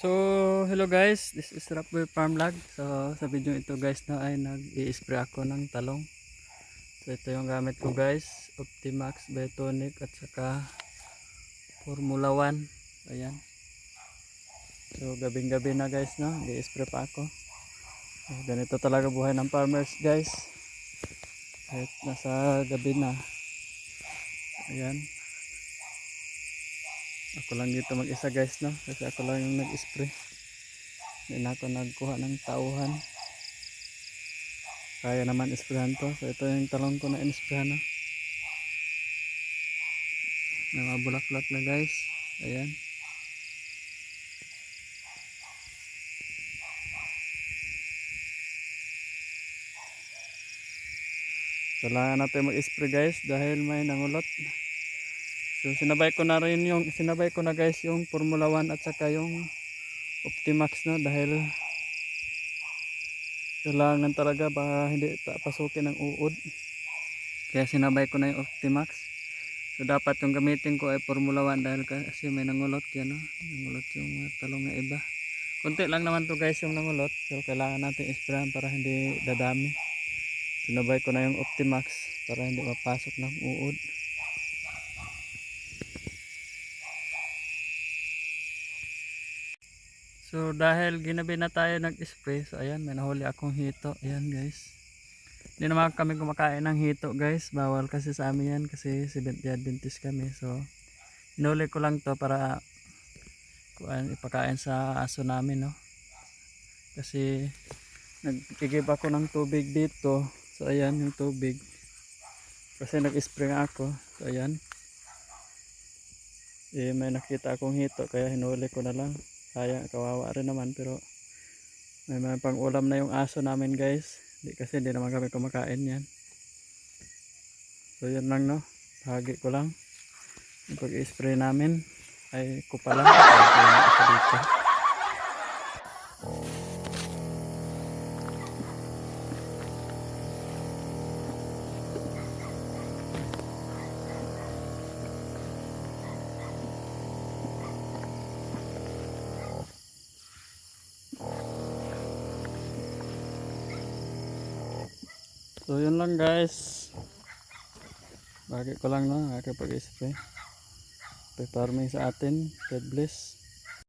So, hello guys, this is Rapboy Farm Log. So, sa video ito guys na ay nag-i-spray ako ng talong. So, ito yung gamit ko guys, Optimax Biotonic at saka Formula 1. Ayan. So, gabing-gabi na guys no, i-spray pa ako. So, ganito talaga buhay ng farmers guys. Kahit nasa gabi na. Ayan. Ako lang dito mag-isa guys no kasi ako lang yung nag-spray. Hindi na ako nagkuha ng tauhan. Kaya naman isprayan to. So ito yung talong ko na in-sprayan no. Mga bulaklak na guys. Ayan. Kailangan natin mag-spray guys dahil may nangulot. So sinabay ko na rin yung sinabay ko na guys yung Formula 1 at saka yung Optimax no dahil kailangan talaga baka hindi pasukin ng uod. Kaya sinabay ko na yung Optimax. So dapat yung gamitin ko ay Formula 1 dahil kasi may nangulot yan no. Nangulot yung talong na iba. Kunti lang naman to guys yung nangulot. So kailangan natin isprayan para hindi dadami. Sinabay ko na yung Optimax para hindi mapasok ng uod. So dahil ginabi na tayo nag-spray, so ayan, may nahuli akong hito. Ayan guys. Hindi naman kami kumakain ng hito guys. Bawal kasi sa amin yan kasi Seventh day Adventist kami. So hinuli ko lang to para kuan ipakain sa aso namin no. Kasi nagkigib ako ng tubig dito. So ayan yung tubig. Kasi nag-spray ako. So ayan. Eh, may nakita akong hito kaya hinuli ko na lang sayang kawawa rin naman pero may mga pang ulam na yung aso namin guys. Di kasi hindi naman kami kumakain yan. So yun lang no? Bahagi ko lang. Yung pag spray namin ay kupa lang so yun lang guys. Bahagi ko lang no aking pag spray farming sa atin. God bless